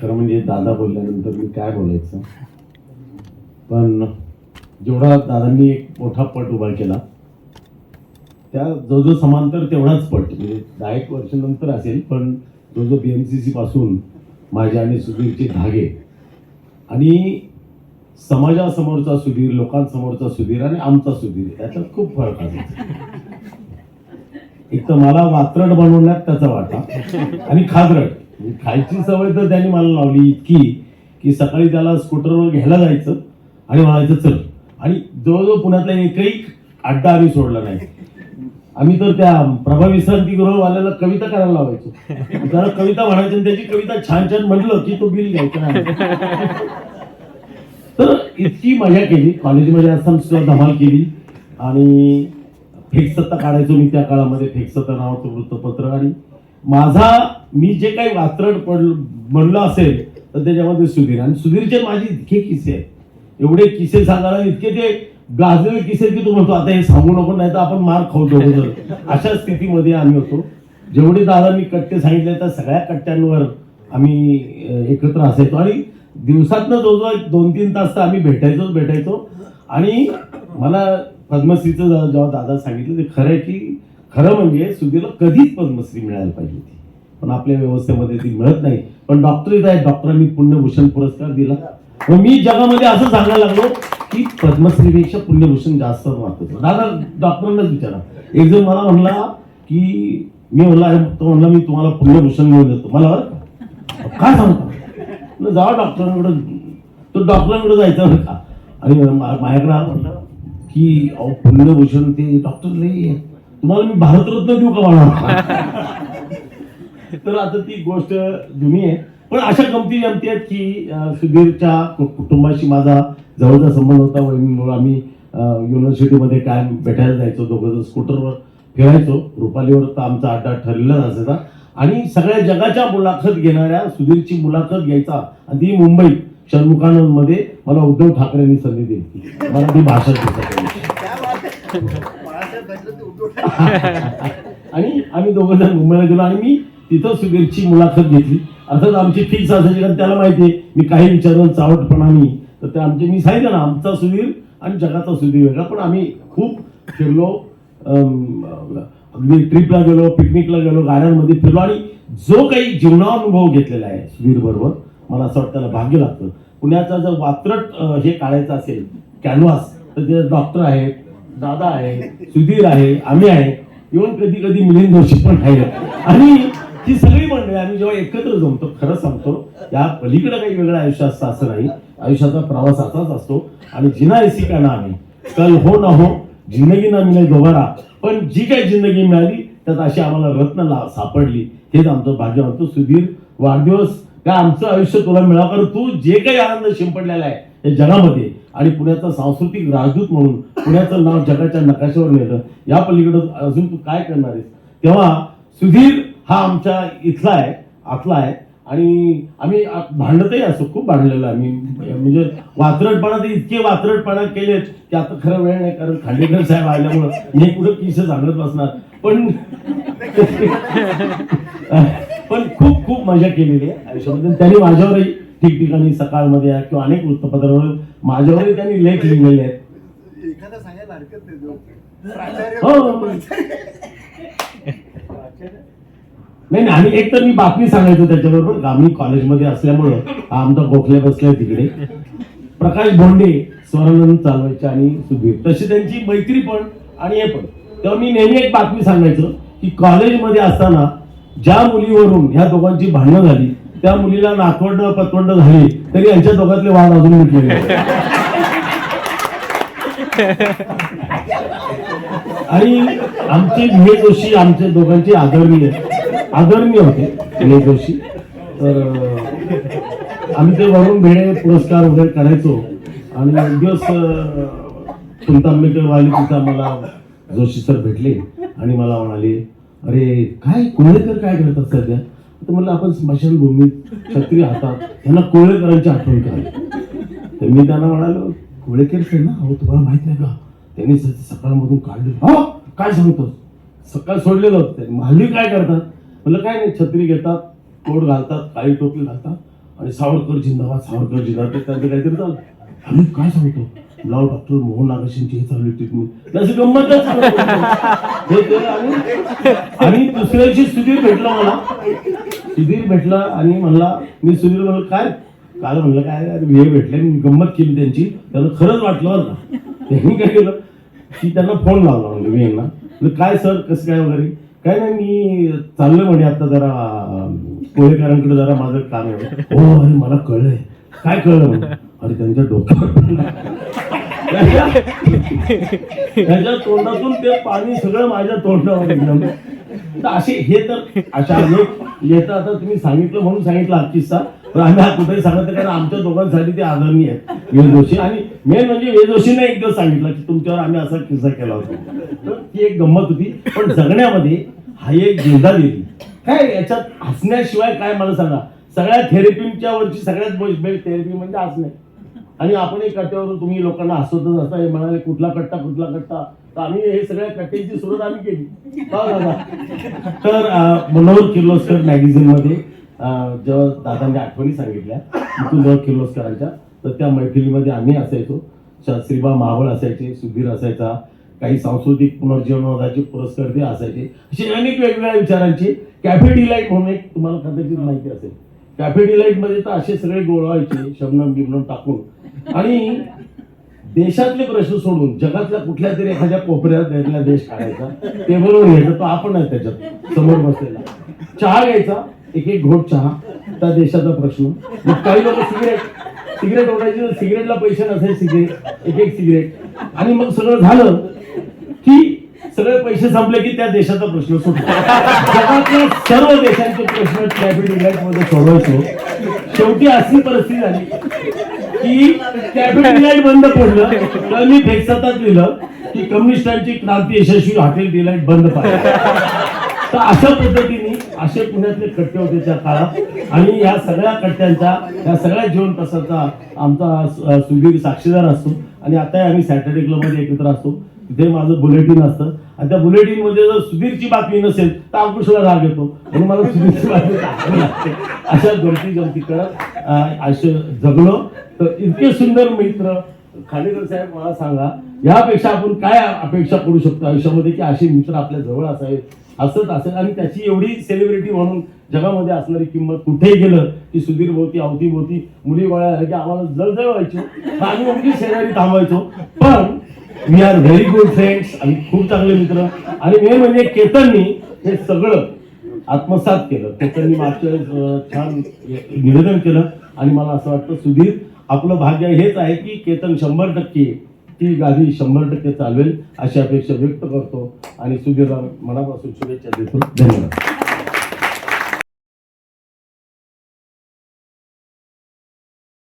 खरं म्हणजे दादा बोलल्यानंतर मी काय बोलायचं? पण जेवढा दादांनी एक मोठा पट उभा केला त्या जो जो समांतर तेवढाच पट. म्हणजे दहा एक वर्षानंतर असेल पण जो जो बी एम सी सी पासून माझ्या आणि सुधीरचे धागे आणि समाजासमोरचा सुधीर लोकांसमोरचा सुधीर आणि आमचा सुधीर याच्यात खूप फरक आहे. एक तर मला वात्रट बनवण्यात त्याचा वाटा आणि खादरट. म्हणजे खायची सवय तर त्यांनी मला लावली इतकी की सकाळी त्याला स्कूटरवर घ्यायला जायचं आणि म्हणायचं चल. आणि जवळजवळ पुण्यातला एकही अड्डा आम्ही सोडला नाही. आम्ही तर त्या प्रभा विश्रांतीगृहवाल्याला कविता करायला लावायचो. त्याला कविता म्हणायची आणि त्याची कविता छान छान म्हटलं की तो बिल घ्यायचा नाही. तर इतकी मजा केली. कॉलेजमध्ये असताना सुद्धा धमाल केली. आणि फेकसत्ता काढायचो मी त्या काळामध्ये. फेकसत्ता नावाचं वृत्तपत्र. आणि माझा मी जे काही वात्रट पड म्हणलं असेल तर त्याच्यामध्ये सुधीर. आणि सुधीरचे माझे इतके किस्से आहेत. एवढे किस्से सांगायला इतके ते गाजलेले किस्से की तू म्हणतो आता हे सांगू नको नाही तर आपण मार खाऊ अशा स्थितीमध्ये आम्ही होतो. जेवढे दादांनी कट्टे सांगितले त्या सगळ्या कट्ट्यांवर आम्ही एकत्र असायचो. आणि दिवसातनं जवळजवळ दोन तीन तास तर आम्ही भेटायचोच भेटायचो. आणि मला पद्मश्रीचं जेव्हा दादा सांगितलं ते खरं आहे की खरं म्हणजे सुधीरला कधीच पद्मश्री मिळायला पाहिजे होती. पण आपल्या व्यवस्थेमध्ये ती मिळत नाही. पण डॉक्टर इथं आहेत. डॉक्टरांनी पुण्यभूषण पुरस्कार दिला. मग मी जगामध्ये असं सांगायला लागलो की पद्मश्रीपेक्षा पुण्यभूषण जास्त महत्वाचं दादा डॉक्टरांनाच विचारा. एक जण मला म्हणला की मी म्हणला तो म्हणला मी तुम्हाला पुण्यभूषण मिळून देतो. मला काय सांगतो जा जावा डॉक्टरांकडे तो डॉक्टरांकडे जायचा बरं का? आणि मा- माझ्याकडे आला म्हणला की अहो पुण्यभूषण ते डॉक्टर नाही तुम्हाला मी भारतरत्न देऊ का मला? तर आता ती गोष्ट जुनी आहे. पण अशा गमती जमती आहेत की सुधीरच्या कुटुंबाशी माझा जवळचा संबंध होता. वहिनीमुळे आम्ही युनिव्हर्सिटीमध्ये काय भेटायला जायचो. दोघं स्कूटरवर फिरायचो. रुपालीवर तर आमचा अड्डा ठरलेलाच असायचा. आणि सगळ्या जगाच्या मुलाखत घेणाऱ्या सुधीरची मुलाखत घ्यायचा. आणि ती मुंबईत षण्मुखानंदमध्ये मला उद्धव ठाकरेंनी संधी दिली. मराठी भाषा शिकायची. आणि आम्ही दोघं जण मुंबईला गेलो आणि मी तिथं सुधीरची मुलाखत घेतली. अर्थात आमची फिक्स असायची कारण त्याला माहिती आहे मी काही विचारलं चावटपणा मी तर ते आमचे मी सांगितलं ना आमचा सुधीर आणि जगाचा सुधीर वेगळा. पण आम्ही खूप फिरलो अगदी ट्रिपला गेलो पिकनिकला गेलो गाड्यांमध्ये फिरलो आणि जो काही जीवनानुभव घेतलेला आहे सुधीर बरोबर मला असं वाटतं त्याला भाग्य लागतं. पुण्याचा जर वात्रट हे काढायचं असेल कॅनव्हास तर ते डॉक्टर आहेत दादा आहे सुधीर आहे आम्ही आहे. इव्हन कधी कधी मिलिंद जोशी पण आहे आणि ही सगळी मंडळी आम्ही जेव्हा एकत्र जमतो खरं सांगतो या पलीकडे काही वेगळं आयुष्य असतं असं नाही आयुष्याचा प्रवास असाच असतो. आणि जिना ऐसी का ना आम्ही? कल हो ना हो जिंदगी ना मिळेल दोबारा. पण जी काही जिंदगी मिळाली त्यात अशी आम्हाला रत्न ला- सापडली. हेच आमचं भाग्य म्हणतो सुधीर वाढदिवस काय आमचं आयुष्य तुला मिळावं कारण तू जे काही आनंद शिंपडलेला आहे या जगामध्ये आणि पुण्याचा सांस्कृतिक राजदूत म्हणून पुण्याचं नाव जगाच्या नकाशावर नेलं या पलीकडं अजून तू काय करणार आहेस? तेव्हा सुधीर हा आमच्या इथला आहे आतला आहे. आणि आम्ही भांडतही असो खूप भांडलेलो आम्ही म्हणजे वात्रटपणा ते इतके वात्रटपणा केलेत की आता खरं वेळ नाही कारण खांडेकर साहेब आल्यामुळं मी कुठं किस्से सांगत बसणार. पण पण खूप खूप मजा केलेली आहे. आयुष्यामध्ये त्यांनी माझ्यावरही ठिकठिकाणी सकाळमध्ये किंवा अनेक वृत्तपत्रांवर माझ्यावरही त्यांनी लेख लिहिलेले आहेत. एखादा सांगायला हरकत नाही जो प्राचार्य हो. नाही नाही आणि एक तर मी बातमी सांगायचो त्याच्याबरोबर आम्ही कॉलेजमध्ये असल्यामुळं हा आमचा गोखले बसलाय तिकडे. प्रकाश भोंडे स्वरानंद चालवायचे आणि सुधीर. तशी त्यांची मैत्री पण आणि हे पण. तेव्हा मी नेहमी एक बातमी सांगायचो की कॉलेजमध्ये असताना ज्या मुलीवरून ह्या दोघांची भांडणं झाली त्या मुलीला नातवंड पतवंड झाली तरी यांच्या दोघातले वाद अजून मिटले आणि आमचे विनय जोशी दोघांची दोघांचे आदरणीय आदरणीय होते विनय जोशी. तर आम्ही ते वरून भेडे पुरस्कार वगैरे करायचो. आणि दिवस अं, सुलतांबेकर वाली तिथं मला जोशी सर भेटले आणि मला म्हणाले अरे काय कोल्हेकर काय करतात सध्या? तर म्हणलं आपण स्मशानभूमीत छत्री हातात त्यांना कोळेकरांची आठवण करावी. तर मी त्यांना म्हणालो कोळेकर सर ना हो तुम्हाला माहीत नाही का? त्यांनी सकाळमधून काढले. हो काय सांगतो सकाळ सोडलेलं होतं. महाली काय करतात? म्हणलं काय नाही छत्री घेतात कोट घालतात काळी टोपले घालतात आणि सावरकर जिंदाबाद सावरकर जिंदाबाद. त्यांचं काहीतरी चाललं. आम्ही काय सांगतो? लाव डॉक्टर मोहन नागेशांची हे चालू ट्रीटमेंट त्याची गंमतच हे आणि दुसऱ्या दिवशी सुधीर भेटला मला. सुधीर भेटला आणि म्हणला मी सुधीर म्हणलं काय? काल म्हणलं काय हे भेटले मी गंमत केली त्यांची. त्याला खरंच वाटलं बरं का त्यांनी काय केलं? की त्यांना फोन लावला म्हणजे मी यांना. काय सर कसं काय वगैरे? काय नाही मी चाललं म्हणे आता जरा अं, कोळेकरांकडे जरा माझं काम आहे. हो अरे मला कळलंय. काय कळलं म्हणे? अरे त्यांच्या डोक्यावर त्याच्या तोंडातून ते पाणी सगळं माझ्या तोंडावर एकदम तर असे हे तर अशा अनेक येतं आता तुम्ही सांगितलं म्हणून सांगितलं हा किस्सा तर आम्ही हा कुठेही सांगत कारण आमच्या दोघांसाठी ते आदरणीय आहेत. वेद जोशी. आणि मेन म्हणजे वेद जोशीने एकदा सांगितलं की तुमच्यावर आम्ही असा किस्सा केला होता. तर ती एक गंमत होती. पण जगण्यामध्ये हा एक जिंदा दिली काय याच्यात हसण्याशिवाय काय मला सांगा? सगळ्या थेरपीच्या वरची सगळ्यात बेस्ट थेरपी म्हणजे हसणे. आणि आपण एक कट्ट्यावरून तुम्ही लोकांना हसवतच असता. हे म्हणाले कुठला कट्टा कुठला कट्टा? तर आम्ही हे सगळ्या कट्ट्यांची सुरुवात आम्ही केली. का दादा? तर मनोहर किर्लोस्कर मॅगझिनमध्ये जेव्हा दादांनी आठवणी सांगितल्या मनोहर किर्लोस्करांच्या तर त्या मैफिलीमध्ये आम्ही असायचो. श्रीबा मावळ असायचे सुधीर असायचा काही सांस्कृतिक पुनर्जीवनवादाचे पुरस्कार ते असायचे. असे अनेक वेगवेगळ्या विचारांचे. कॅफे डिलाईट म्हणून एक तुम्हाला कदाचित माहिती असेल. कॅफे डिलाईटमध्ये तर असे सगळे गोळवायचे शबनम बिबनम टाकून. आणि देशातले प्रश्न सोडून जगातल्या कुठल्या तरी एखाद्या कोपऱ्यात त्यातला देश काढायचा. टेबलवर घ्यायचा तो आपण आहे त्याच्यात समोर बसलेला. चहा घ्यायचा एक एक घोट चहा त्या देशाचा प्रश्न. मग काही लोक सिगरेट सिगरेट ओढायचे सिगरेटला पैसे नसायचे सिगरेट एक एक सिगरेट. आणि मग सगळं झालं की सगळे पैसे संपले की त्या देशाचा प्रश्न सुटतो. जगातल्या सर्व देशांचे प्रश्न कॅबिनेट डिलाईटमध्ये सोडवायचो शेवटी अशी परिस्थिती झाली की कॅबिनेट डिलाईट बंद पडलं. तर मी फेकसतात लिहिलं की कम्युनिस्टांची क्रांती यशस्वी हॉटेल डिलाईट बंद पाहिजे तर अशा पद्धतीने असे पुण्यातले कट्टे होते त्या काळात. आणि या सगळ्या कट्ट्यांचा या सगळ्या जीवन प्रसारचा आमचा सु- सुधीर साक्षीदार असतो. आणि आता आम्ही सॅटर्डे क्लबमध्ये एकत्र असतो. ते माझं बुलेटिन असतं. आणि त्या बुलेटिनमध्ये जर सुधीरची बातमी नसेल तर अंकुशला राग येतो? म्हणून मला सुधीरची बातमी टाकावी लागते. अशा गमती गमती करत अं, असे जगलो तर इतके सुंदर मित्र. खाडेकर साहेब मला सांगा यापेक्षा आपण काय अपेक्षा करू शकतो आयुष्यामध्ये की असे मित्र आपल्या जवळ असावेत? असत असेल. आणि त्याची एवढी सेलिब्रिटी म्हणून जगामध्ये असणारी किंमत कुठेही गेलं की सुधीर भोवती अवती भोवती मुली गोळ्या झाल्या की आम्हाला जळजळ व्हायचो. आम्ही उगी शेजारी थांबायचो. पण we are very good friends आणि खूप चांगले मित्र. आणि मेन म्हणजे केतननी हे सगळं आत्मसात केलं. केतननी मागच्या छान निवेदन केलं. आणि मला असं वाटतं सुधीर आपलं भाग्य हेच आहे की केतन शंभर टक्के ती गाडी शंभर टक्के चालवेल अशी अपेक्षा व्यक्त करतो. आणि सुधीरला मनापासून शुभेच्छा देतो. धन्यवाद.